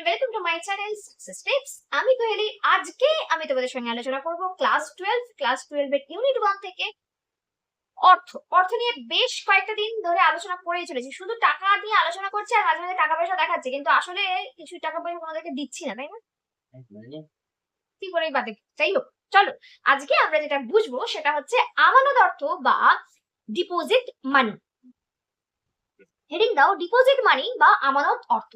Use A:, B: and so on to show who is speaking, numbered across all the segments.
A: And welcome to my channel success tips আমি কোহেলি আজকে আমি তোমাদের সঙ্গে আলোচনা করব ক্লাস টুয়েলভ ক্লাস টুয়েলভ এর ইউনিট ওয়ান থেকে অর্থ। অর্থ নিয়ে বেশ কয়েকটা দিন ধরে আলোচনা করেই চলেছি। শুধু টাকা নিয়ে আলোচনা করছে আর মাঝে মাঝে টাকা পয়সা দেখাচ্ছে কিন্তু আসলে কিছু টাকা পয়সা তোমাদেরকে দিচ্ছি না তাই না? কি করেই বাদে যাই হোক চলো। আজকে আমরা যেটা বুঝব সেটা হচ্ছে আমানত অর্থ বা ডিপোজিট মানি হেডিং দাও ডিপোজিট মানি বা আমানত অর্থ।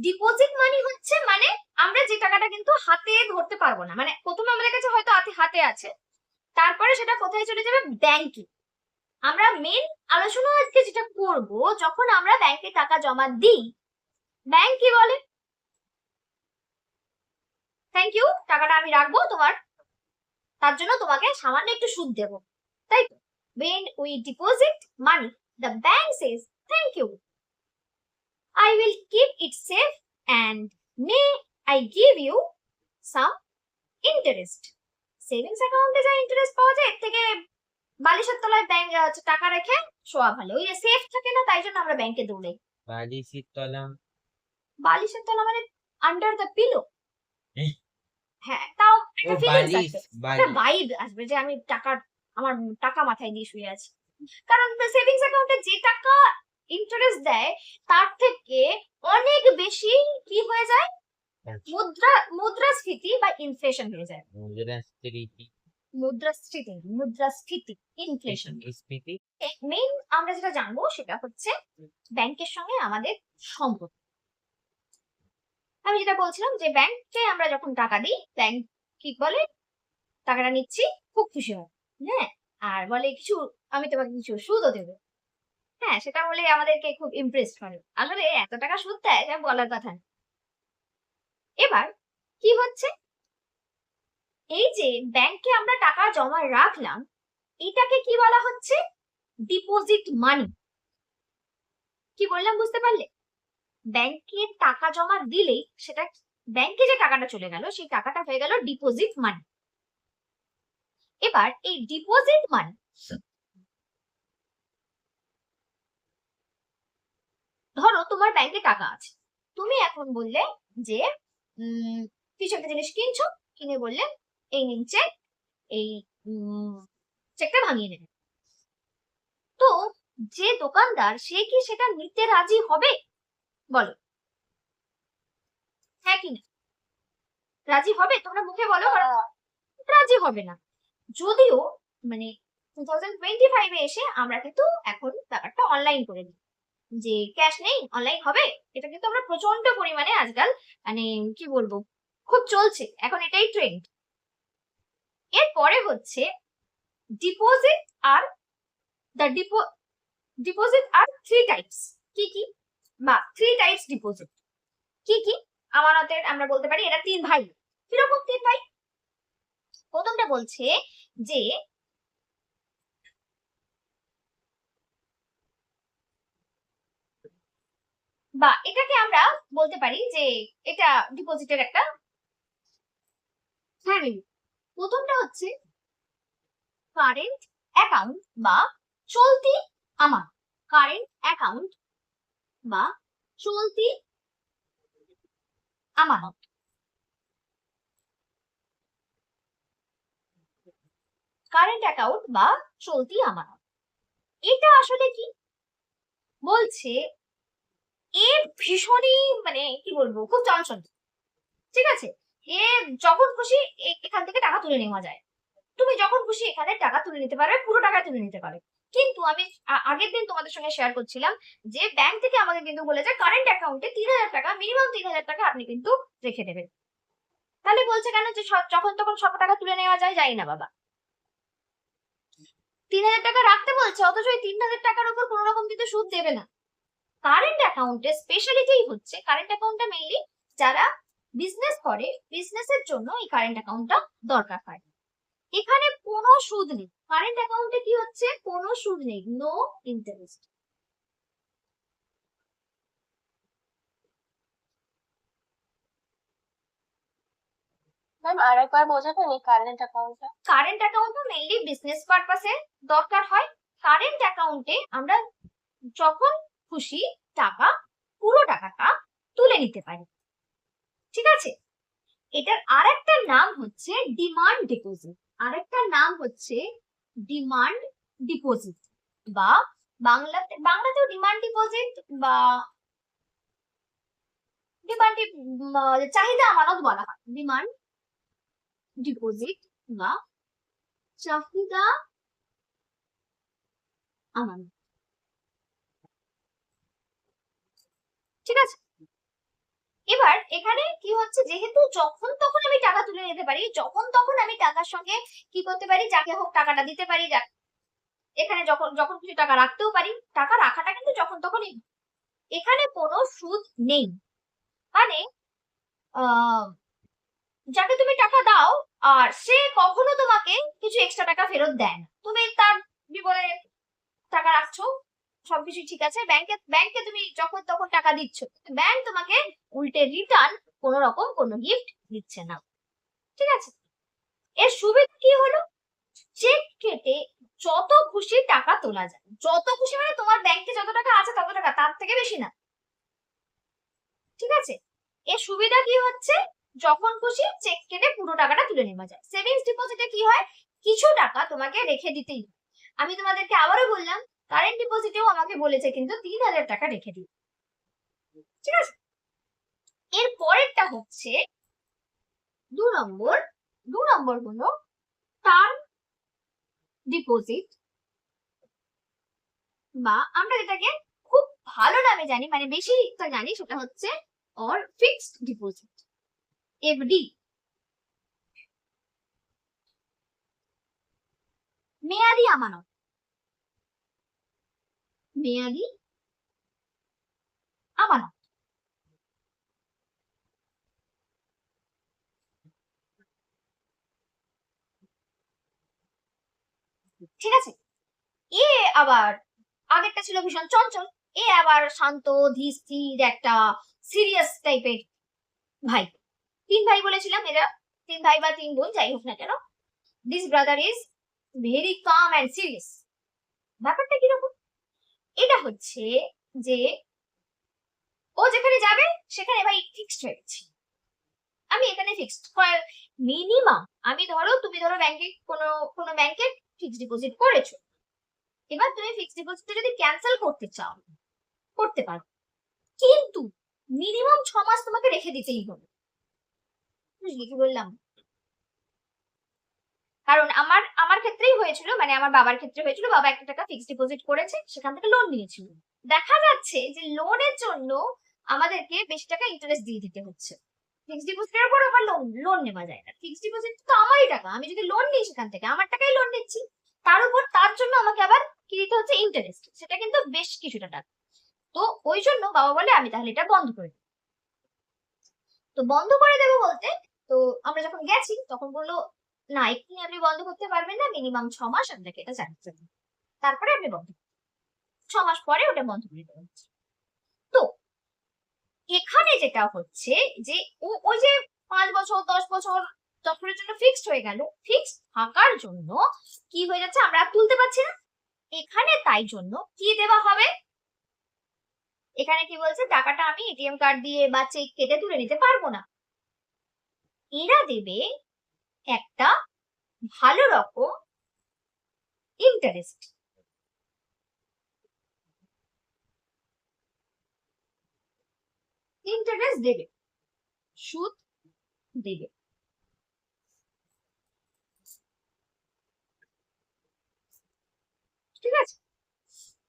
A: ডিপোজিট মানি হচ্ছে মানে আমরা যে টাকাটা কিন্তু হাতে ধরতে পারব না। মানে প্রথমে আমাদের কাছে হয়তো হাতে আছে। তারপরে সেটা কোথায় চলে যাবে? ব্যাংকে আমরা মেন আলোচনা আজকে যেটা করব, যখন আমরা ব্যাংকে টাকা জমা দিই ব্যাংক কি বলে? থ্যাংক ইউ টাকাটা আমি রাখব তোমার। তার জন্য তোমাকে সামান্য একটু সুদ দেব। তাই তো? When we deposit money, the bank says thank you I will keep it safe and may I give you some interest. Savings অ্যাকাউন্টে যা ইন্টারেস্ট পাওয়া যায় এর থেকে বালিশের তলায় ব্যাংক টাকা রেখে শোয়া ভালো। ওই সেফ থাকে না তাই জন্য আমরা ব্যাংকে দৌড়াই।
B: বালিশের তলা?
A: বালিশের তলা মানে আন্ডার দ্য পিলো। হ্যাঁ তাও একটা ফিলিংস আসবে একটা ভাইব আসবে যে আমি টাকা আমার টাকা মাথায় দিয়ে শুয়ে আছি। কারণ সেভিংস অ্যাকাউন্টে যে টাকা ইন্টারেস্ট দেয় তার থেকে অনেক বেশি কি হয়ে যায়। মুদ্রা মুদ্রাস্ফীতি বা ইনফ্লেশন হয়ে যায়।
B: মুদ্রাস্ফীতি।
A: মুদ্রাস্ফীতি মুদ্রাস্ফীতি ইনফ্লেশন
B: স্মৃতি
A: মেইন আমরা যেটা জানব সেটা হচ্ছে ব্যাংকের সঙ্গে আমাদের সম্পর্ক। আমি যেটা বলছিলাম যে ব্যাংকে আমরা যখন টাকা দিই ব্যাংক কি বলে? টাকাটা নিচ্ছি খুব খুশি হয়। হ্যাঁ? আর বলে কিছু আমি তোমাকে কিছু সুদও দেবো। হ্যাঁ সেটা বলে আমাদেরকে খুব ইমপ্রেস করে। আসলে এত টাকা সুদ দেয় যা বলার কথা এবার কি হচ্ছে? এই যে ব্যাংকে আমরা টাকা জমা রাখলাম, এটাকে কি বলা হচ্ছে? ডিপোজিট মানি কি বললাম, বুঝতে পারলে? ব্যাংকে টাকা জমা দিলেই সেটা ব্যাংকে যে টাকাটা চলে গেল, সেই টাকাটা হয়ে গেল ডিপোজিট মানি এবার এই ডিপোজিট মানি ধরো তোমার ব্যাংকে টাকা আছে। তুমি এখন বললে যে উম, কিছু একটা জিনিস কিনছো কিনে বললে এই নিন চেক এই চেকটা ভাঙিয়ে নেবে তো যে দোকানদার সে কি সেটা নিতে রাজি হবে? বলো। হ্যাঁ কি না? রাজি হবে? তোমরা মুখে বলো রাজি হবে না। যদিও মানে টু থাউজেন্ড টোয়েন্টি ফাইভে এসে আমরা কিন্তু এখন ব্যাপারটা অনলাইন করে দিই। যে ক্যাশ নেই অনলাইন হবে? এটা কিন্তু আমরা প্রচণ্ড পরিমাণে আজকাল মানে কি বলব, খুব চলছে। এখন এটাই ট্রেন্ড এরপরে হচ্ছে deposit are the depo deposit are three types কি কি? বা থ্রি টাইপস ডিপোজিট কি কি? আমানতের আমরা বলতে পারি এটা তিন ভাই। কীরকম তিন ভাই? প্রথমটা বলছে যে বা এটাকে আমরা বলতে পারি যে এটা ডিপোজিটের একটা ফ্যামিলি প্রথমটা হচ্ছে কারেন্ট অ্যাকাউন্ট বা চলতি আমার। কারেন্ট অ্যাকাউন্ট বা চলতি আমানত কারেন্ট অ্যাকাউন্ট বা চলতি আমানত এটা আসলে কি? বলছে এ ভীষণই মানে কি বলব, খুব চঞ্চল ঠিক আছে? এ যখন খুশি এখান থেকে টাকা তুলে নেওয়া যায়। তুমি যখন খুশি এখানে টাকা তুলে নিতে পারবে, পুরো টাকা তুলে নিতে পারবে। কিন্তু আমি আগের দিন তোমাদের সঙ্গে শেয়ার করছিলাম যে ব্যাংক থেকে আমাকে কিন্তু বলে বলেছে কারেন্ট অ্যাকাউন্টে তিন হাজার টাকা মিনিমাম তিন হাজার টাকা আপনি কিন্তু রেখে দেবেন। তাহলে বলছে কেন যে যখন তখন সব টাকা তুলে নেওয়া যায়? যাই না বাবা। তিন হাজার টাকা রাখতে বলছে, অথচ ওই তিন হাজার টাকার উপর কোনো রকম কিন্তু সুদ দেবে না। কারেন্ট অ্যাকাউন্টে স্পেশালিটি হচ্ছে কারেন্ট অ্যাকাউন্টটা মেইনলি যারা বিজনেস করে বিজনেসের জন্য এই কারেন্ট অ্যাকাউন্টটা দরকার হয়। এখানে কোনো সুদ নেই। কারেন্ট অ্যাকাউন্টে কি হচ্ছে? কোনো সুদ নেই। নো ইন্টারেস্ট
C: ম্যাম আর একবার বোঝাবেন এই কারেন্ট অ্যাকাউন্টটা
A: কারেন্ট অ্যাকাউন্টও মেইনলি বিজনেস পারপাসে দরকার হয়। কারেন্ট অ্যাকাউন্টে আমরা যখন খুশি টাকা, পুরো টাকাটা তুলে নিতে পারি। ঠিক আছে? এটার আরেকটা নাম হচ্ছে ডিমান্ড ডিপোজিট আরেকটা নাম হচ্ছে ডিমান্ড ডিপোজিট বা বাংলাতে, বাংলাতেও ডিমান্ড ডিপোজিট বা ডিমান্ড চাহিদা আমানত বলা হয়। ডিমান্ড ডিপোজিট বা চাহিদা আমানত। ঠিক আছে? এবার এখানে কি হচ্ছে? যেহেতু যখন তখন আমি টাকা তুলে নিতে পারি, যখন তখন আমি টাকার সঙ্গে কি করতে পারি? যাকে হোক টাকাটা দিতে পারি এখানে যখন যখন কিছু টাকা রাখতেও পারি, টাকা রাখাটা কিন্তু যখন তখনই এখানে কোনো সুদ নেই। মানে যাকে তুমি টাকা দাও, আর সে কখনো তোমাকে কিছু এক্সট্রা টাকা ফেরত দেয় না। তুমি তার বিপদে টাকা রাখছো সবকিছু ঠিক আছে। ব্যাংকে ব্যাংকে তুমি যখন তখন টাকা দিচ্ছ ব্যাংক তোমাকে উল্টে রিটার্ন কোন রকম কোনো গিফট দিচ্ছে না। ঠিক আছে? এর সুবিধা কি হলো? চেক কেটে যত খুশি টাকা তোলা যায়। যত খুশি মানে তোমার ব্যাংকে যত টাকা আছে তত টাকা, তার থেকে বেশি না। ঠিক আছে? এর সুবিধা কি হচ্ছে? যখন খুশি চেক কেটে পুরো টাকাটা তুলে নেওয়া যায়। সেভিংস ডিপোজিটে কি হয়? কিছু টাকা তোমাকে রেখে দিতেই আমি তোমাদেরকে আবারও বললাম কারেন্ট ডিপোজিটেও আমাকে বলেছে, কিন্তু তিন হাজার টাকা রেখে দিই ঠিক আছে? এর পরেরটা হচ্ছে, দু নম্বর দু নম্বর হলো টার্ম ডিপোজিট বা আমরা যেটাকে খুব ভালো নামে জানি মানে বেশিটা জানি, সেটা হচ্ছে অর ফিক্সড ডিপোজিট এফডি মেয়াদি আমানত। মেয়াদি আমানত ঠিক আছে? এ আবার আগেরটা ছিল ভীষণ চঞ্চল। এ আবার শান্ত ধীর একটা সিরিয়াস টাইপের ভাই। তিন ভাই বলেছিলাম এরা। তিন ভাই বা তিন বোন, যাই হোক না কেন। This brother is very calm and serious ব্যাপারটা কীরকম? এটা হচ্ছে যে ও যেখানে যাবে, সেখানে ভাই ফিক্সড হয়ে গেছে আমি এখানে ফিক্সড মিনিমাম আমি ধরো, তুমি ধরো ব্যাংকে কোনো কোনো ব্যাংকে ফিক্সড ডিপোজিট করেছ। এবার তুমি ফিক্সড ডিপোজিটটা যদি ক্যান্সেল করতে চাও, করতে পারো। কিন্তু মিনিমাম ছ মাস তোমাকে রেখে দিতেই হবে। বুঝলি কি বললাম? কারণ আমার আমার ক্ষেত্রেই হয়েছিল মানে আমার বাবার ক্ষেত্রে হয়েছিল, বাবা একটা টাকা ফিক্সড ডিপোজিট করেছে, সেখান থেকে লোন নিয়েছিল। দেখা যাচ্ছে যে লোনের জন্য আমাদেরকে বেশি টাকা ইন্টারেস্ট দিয়ে দিতে হচ্ছে। ফিক্সড ডিপোজিটের উপর আবার লোন লোন নেওয়া যায় না। ফিক্সড ডিপোজিট তো আমারই টাকা, আমি যদি লোন নিই সেখান থেকে, আমার টাকাই লোন নিচ্ছি, তার উপর তার জন্য আমাকে আবার কি দিতে হচ্ছে? ইন্টারেস্ট সেটা কিন্তু বেশ কিছুটা টাকা। তো ওই জন্য বাবা বলে, আমি তাহলে এটা বন্ধ করে দিই তো বন্ধ করে দেবো বলতে, তো আমরা যখন গেছি, তখন বলল না এক্ষুনি আপনি বন্ধ করতে পারবেন না মিনিমাম ছ মাস আপনাকে এটা জানাতে হবে। তারপরে আপনি বন্ধ। ছ মাস পরে ওটা বন্ধ করে হচ্ছে। তো, এখানে যেটা হচ্ছে যে, ও, ওই যে পাঁচ বছর, দশ বছর যখনের জন্য ফিক্সড হয়ে গেল ফিক্সড থাকার জন্য কি হয়ে যাচ্ছে আমরা তুলতে পারছি না। এখানে তাই জন্য কি দেওয়া হবে? এখানে কি বলছে, টাকাটা আমি এটিএম কার্ড দিয়ে বা চেক কেটে তুলে নিতে পারব না। এরা দেবে একটা ভালো রকম ইন্টারেস্ট ইন্টারেস্ট দেবে। সুদ দেবে। ঠিক আছে?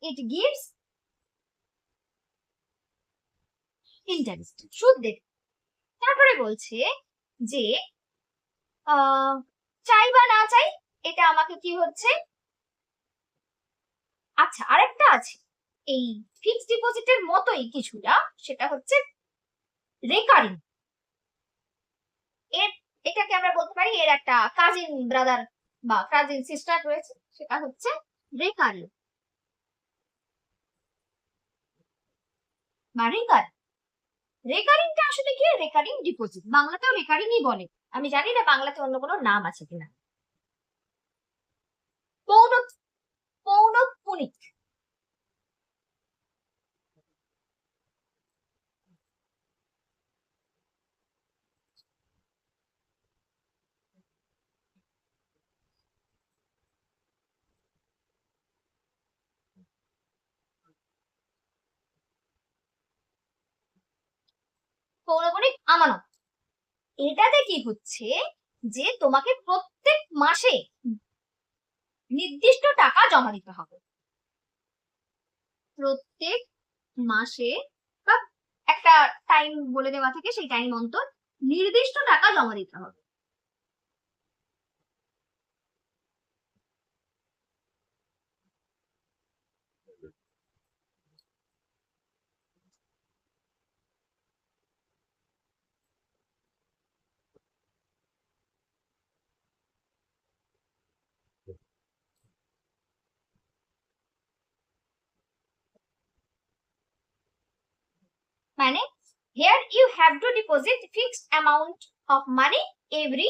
A: ইট গিভস ইন্টারেস্ট সুদ দেবে। তারপরে বলছে যে চাই বা না চাই, এটা আমাকে কি হচ্ছে? আচ্ছা আরেকটা আছে। এই ফিক্সড ডিপোজিটের মতোই কিছুটা, সেটা হচ্ছে রেকারিং এর, এটাকে আমরা বলতে পারি এর একটা কাজিন ব্রাদার বা কাজিন সিস্টার রয়েছে, সেটা হচ্ছে রেকারিং বা রেকার রেকারিংটা আসলে কি? রেকারিং ডিপোজিট বাংলাতেও রেকারিংই বলে। আমি জানি না বাংলাতে অন্য কোনো নাম আছে কিনা। পৌন আমানত। এটাতে কি হচ্ছে যে তোমাকে প্রত্যেক মাসে নির্দিষ্ট টাকা জমা দিতে হবে। প্রত্যেক মাসে বা একটা টাইম বলে দেওয়া থাকে সেই টাইম অন্তর নির্দিষ্ট টাকা জমা দিতে হবে। মানে here you have to deposit fixed amount of money every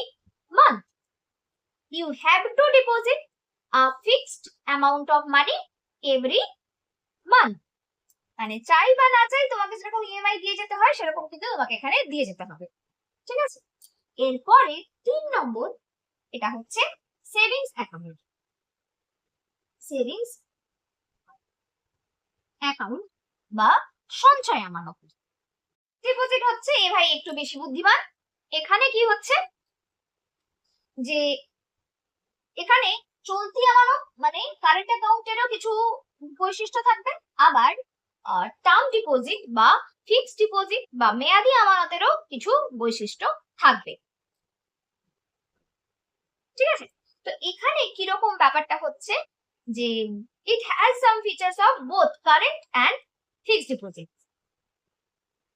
A: month. You have to deposit a fixed amount of money every month. মানে চাই বা না চাই তোমাকে যেরকম ইএমআই দিয়ে যেতে হয়, সেরকম কিন্তু তোমাকে এখানে দিয়ে যেতে হবে। ঠিক আছে? এরপরে তিন নম্বর, এটা হচ্ছে সেভিংস অ্যাকাউন্ট সেভিংস অ্যাকাউন্ট বা সঞ্চয় আমানত ডিপোজিট হচ্ছে, এ ভাই একটু বেশি বুদ্ধিমান। এখানে কি হচ্ছে? যে এখানে চলতি আমানত মানে কারেন্ট অ্যাকাউন্টেরও কিছু বৈশিষ্ট্য থাকবে। আবার টার্ম ডিপোজিট বা ফিক্সড ডিপোজিট বা মেয়াদি আমানতেরও কিছু বৈশিষ্ট্য থাকবে। ঠিক আছে? তো এখানে কীরকম ব্যাপারটা হচ্ছে? যে it has some features of both current and fixed deposit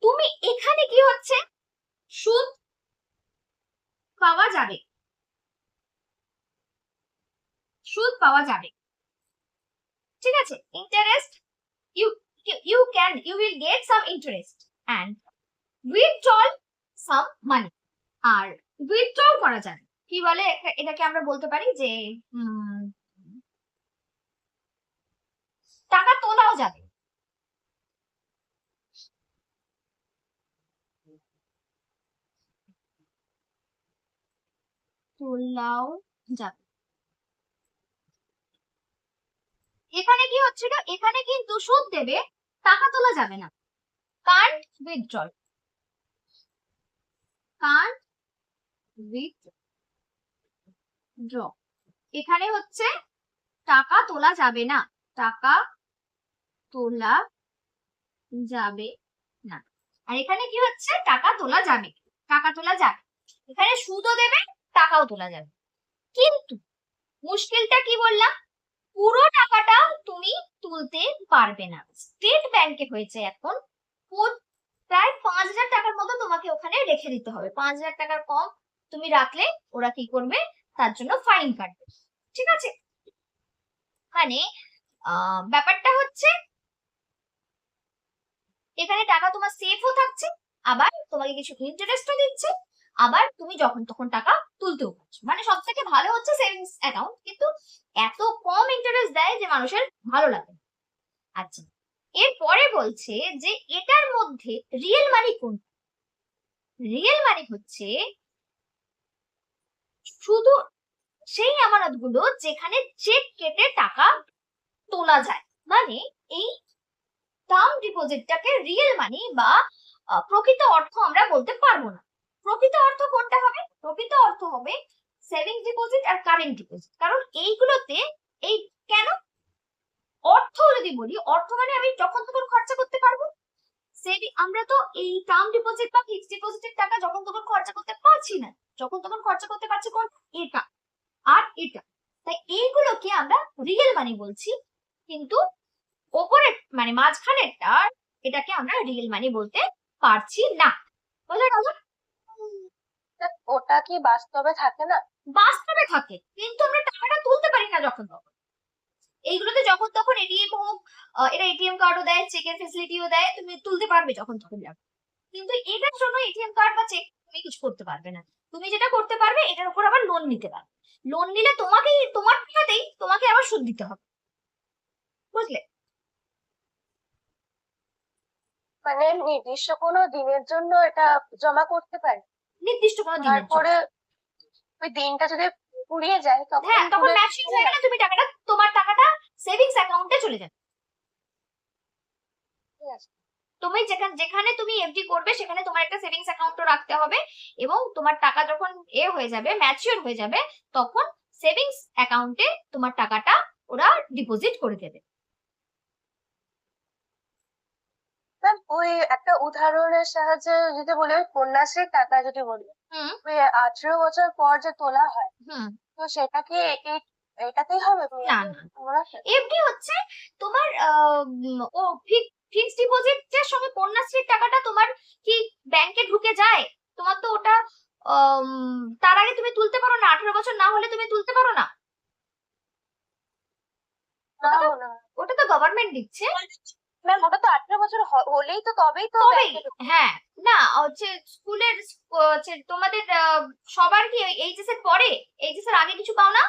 A: তুমি এখানে কি হচ্ছে? সুদ পাওয়া যাবে। সুদ পাওয়া যাবে। ঠিক আছে? Interest you you can you will get some interest and withdrawal some money R withdrawal করা যাবে। কি বলে? এটাকে আমরা বলতে পারি যে টাকা তোলাও যাবে। তোলাও যাবে। এখানে কি হচ্ছিল? এখানে কিন্তু সুদ দেবে, টাকা তোলা যাবে না। কান্ট উইথড্রল কান্ট উইথড্র এখানে হচ্ছে টাকা তোলা যাবে না, টাকা তোলা যাবে না। আর এখানে কি হচ্ছে? টাকা তোলা যাবে, টাকা তোলা যাবে। এখানে সুদও দেবে টাকাও তোলা যাবে। কিন্তু মুশকিলটা কি বললাম? পুরো টাকাটা তুমি তুলতে পারবে না। স্টেট ব্যাংকে হয়েছে এখন প্রায় পাঁচ হাজার টাকার মতো তোমাকে ওখানে রেখে দিতে হবে। পাঁচ হাজার টাকার কম তুমি রাখলে ওরা কি করবে? তার জন্য ফাইন কাটবে। ঠিক আছে? মানে ব্যাপারটা হচ্ছে এখানে টাকা তোমার সেফও থাকছে, আবার তোমাকে কিছু ইন্টারেস্টও দিচ্ছে। আবার তুমি যখন তখন টাকা তুলতেও পারছ। মানে সব থেকে ভালো হচ্ছে সেভিংস অ্যাকাউন্ট কিন্তু এত কম ইন্টারেস্ট দেয় যে মানুষের ভালো লাগে আচ্ছা এরপরে বলছে যে এটার মধ্যে রিয়েল মানি কোন? রিয়েল মানি হচ্ছে শুধু সেই আমানতগুলো যেখানে চেক কেটে টাকা তোলা যায়। মানে এই টার্ম ডিপোজিটটাকে রিয়েল মানি বা প্রকৃত অর্থ আমরা বলতে পারব না। প্রকৃত অর্থ কোনটা হবে? প্রকৃত অর্থ হবে সেভিং ডিপোজিট আর কারেন্ট ডিপোজিট কারণ এইগুলোতে এই কেন? অর্থ যদি বলি, অর্থ মানে আমি যখন তখন খরচা করতে পারব। সেভিং আমরা তো এই টার্ম ডিপোজিট বা ফিক্সড ডিপোজিটের টাকা যখন তখন খরচা করতে পারছি না। যখন তখন খরচা করতে পারছি কোন? এটা। আর এটা। তাই এইগুলোকে আমরা রিয়েল মানি বলছি, কিন্তু ওপরে মানে মাঝখানেরটা এটাকে আমরা রিয়েল মানি বলতে পারছি না। বোঝা গেল?
C: ওটা কি বাস্তবে থাকে না?
A: বাস্তবে থাকে কিন্তু আমরা টাকাটা তুলতে পারি না যখন তখন। এইগুলোতে যখন তখন এটিএম হোক এরা এটিএম কার্ডও দেয় চেকের ফেসিলিটিও দেয় তুমি তুলতে পারবে যখন তখন যাবে কিন্তু এটার জন্য এটিএম কার্ড বা চেক তুমি কিছু করতে পারবে না। তুমি যেটা করতে পারবে এটার উপর আবার লোন নিতে পারবে। লোন নিলে তোমাকেই তোমার টাকাতেই তোমাকে আবার সুদ দিতে হবে। বুঝলে?
C: মানে নির্দিষ্ট কোনো দিনের জন্য এটা জমা করতে পারি?
A: নির্দিষ্ট কোনো জন্য।
C: তারপরে ওই দিনটা যদি ফুরিয়ে যায় তখন
A: হ্যাঁ তখন ম্যাচিং হয়ে গেলে তুমি টাকাটা তোমার টাকাটা সেভিংস অ্যাকাউন্টে চলে যাবে। তুমি যেখানে যেখানে তুমি এফডি করবে সেখানে তোমার একটা সেভিংস অ্যাকাউন্টও রাখতে হবে এবং তোমার টাকা যখন এ হয়ে যাবে ম্যাচিওর হয়ে যাবে তখন সেভিংস অ্যাকাউন্টে তোমার টাকাটা ওরা ডিপোজিট করে দেবে
C: ম্যাম ওই একটা উদাহরণের সাহায্যে যদি বলি ওই কন্যাশ্রীর টাকা যদি বলি
A: হুম।
C: ওই আঠেরো বছর পর যে তোলা হয়
A: হুম।
C: তো সেটা কি এটাতেই হবে?
A: এফডি হচ্ছে তোমার ও ফিক্সড ডিপোজিটের সঙ্গে কন্যাশ্রীর টাকাটা তোমার কি ব্যাংকে ঢুকে যায়? তোমার তো ওটা তার আগে তুমি তুলতে পারো না আঠারো বছর না হলে তুমি তুলতে পারো না। ওটা তো গভর্নমেন্ট দিচ্ছে।
C: ম্যাম ওটা তো আঠেরো বছর হলেই তো তবেই তো।
A: হ্যাঁ না হচ্ছে স্কুলের হচ্ছে তোমাদের সবার কি এইচএস এর পরে এইচএস এর আগে কিছু পাও না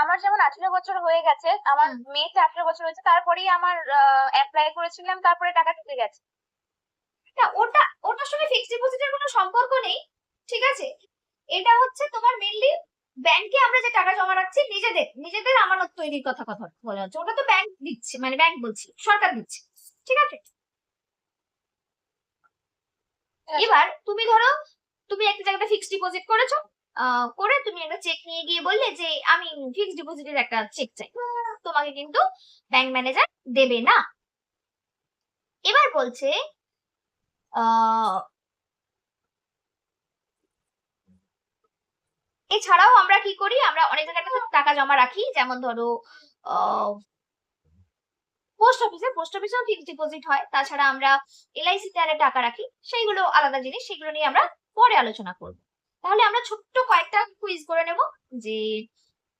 C: আমার যেমন আঠেরো বছর হয়ে গেছে আমার। মেয়েতে আঠেরো বছর হয়েছে তারপরেই আমার অ্যাপ্লাই করেছিলাম তারপরে টাকা ঢুকে গেছে
A: না ওটা ওটার সঙ্গে ফিক্সড ডিপোজিটের কোনো সম্পর্ক নেই ঠিক আছে এটা হচ্ছে তোমার মেনলি ব্যাংকে আমরা যে টাকা জমা রাখছি, নিজেদের নিজেদের আমানত তৈরির কথা কথা বলা হচ্ছে। ওটা তো ব্যাংক দিচ্ছে মানে ব্যাংক বলছি, সরকার দিচ্ছে। ঠিক আছে। এবার তুমি ধরো, তুমি একটা জায়গাতে ফিক্সড ডিপোজিট করেছ করে তুমি একটা চেক নিয়ে গিয়ে বললে যে, আমি ফিক্সড ডিপোজিটের একটা চেক চাই। তোমাকে কিন্তু ব্যাংক ম্যানেজার দেবে না। এবার বলছে এছাড়াও আমরা কি করি? আমরা অনেক জায়গায় টাকা জমা রাখি যেমন ধরো পোস্ট অফিসে পোস্ট অফিসেও ফিক্সড ডিপোজিট হয়। তাছাড়া আমরা এলআইসি তে আরে টাকা রাখি সেইগুলো আলাদা জিনিস সেগুলো নিয়ে আমরা পরে আলোচনা করব। তাহলে আমরা ছোট্ট কয়েকটা কুইজ করে নেব যে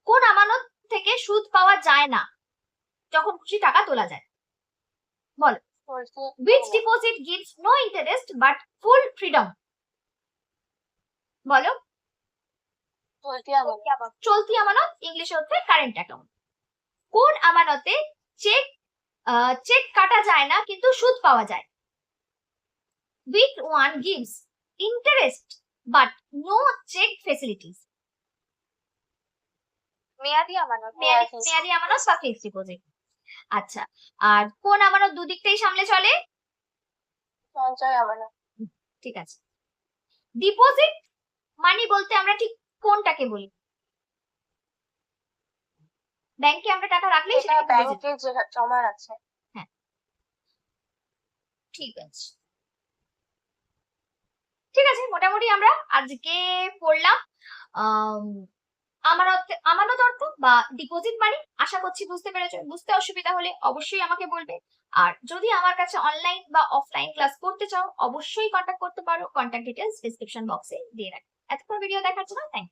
A: কোন আমানত থেকে সুদ পাওয়া যায় না যখন খুশি টাকা তোলা যায়।
C: বলছি
A: which deposit gives no interest but full freedom? বলো।
C: চলতি আমার
A: চলতি আমানত ইংলিশে হচ্ছে কারেন্ট অ্যাকাউন্ট কোন আমানতে চেক চেক কাটা যায় না কিন্তু সুদ পাওয়া যায়। Which one gives interest but no check facilities.
C: মেয়াদি আমানত
A: মেয়াদি আমানত বা ফিক্সড ডিপোজিট আচ্ছা আর কোন আমানত দুদিকটাই সামলে চলে?
C: সঞ্চয় আমানত।
A: ঠিক আছে। ডিপোজিট মানি বলতে আমরা ঠিক কোনটাকে বলি? ব্যাংকে আমরা টাকা রাখলে সেটা
C: ব্যাংকে যে জমা আছে।
A: ঠিক আছে। ঠিক আছে মোটামুটি আমরা আজকে পড়লাম। আম, আমানত আমানত অর্থ বা ডিপোজিট মানি আশা করছি বুঝতে পেরেছ। বুঝতে অসুবিধা হলে অবশ্যই আমাকে বলবে। আর যদি আমার কাছে অনলাইন বা অফলাইন ক্লাস করতে চাও অবশ্যই কন্ট্যাক্ট করতে পারো। কন্ট্যাক্ট ডিটেলস ডিসক্রিপশন বক্সে দিয়ে রাখি এতক্ষণ ভিডিও দেখার জন্য থ্যাংক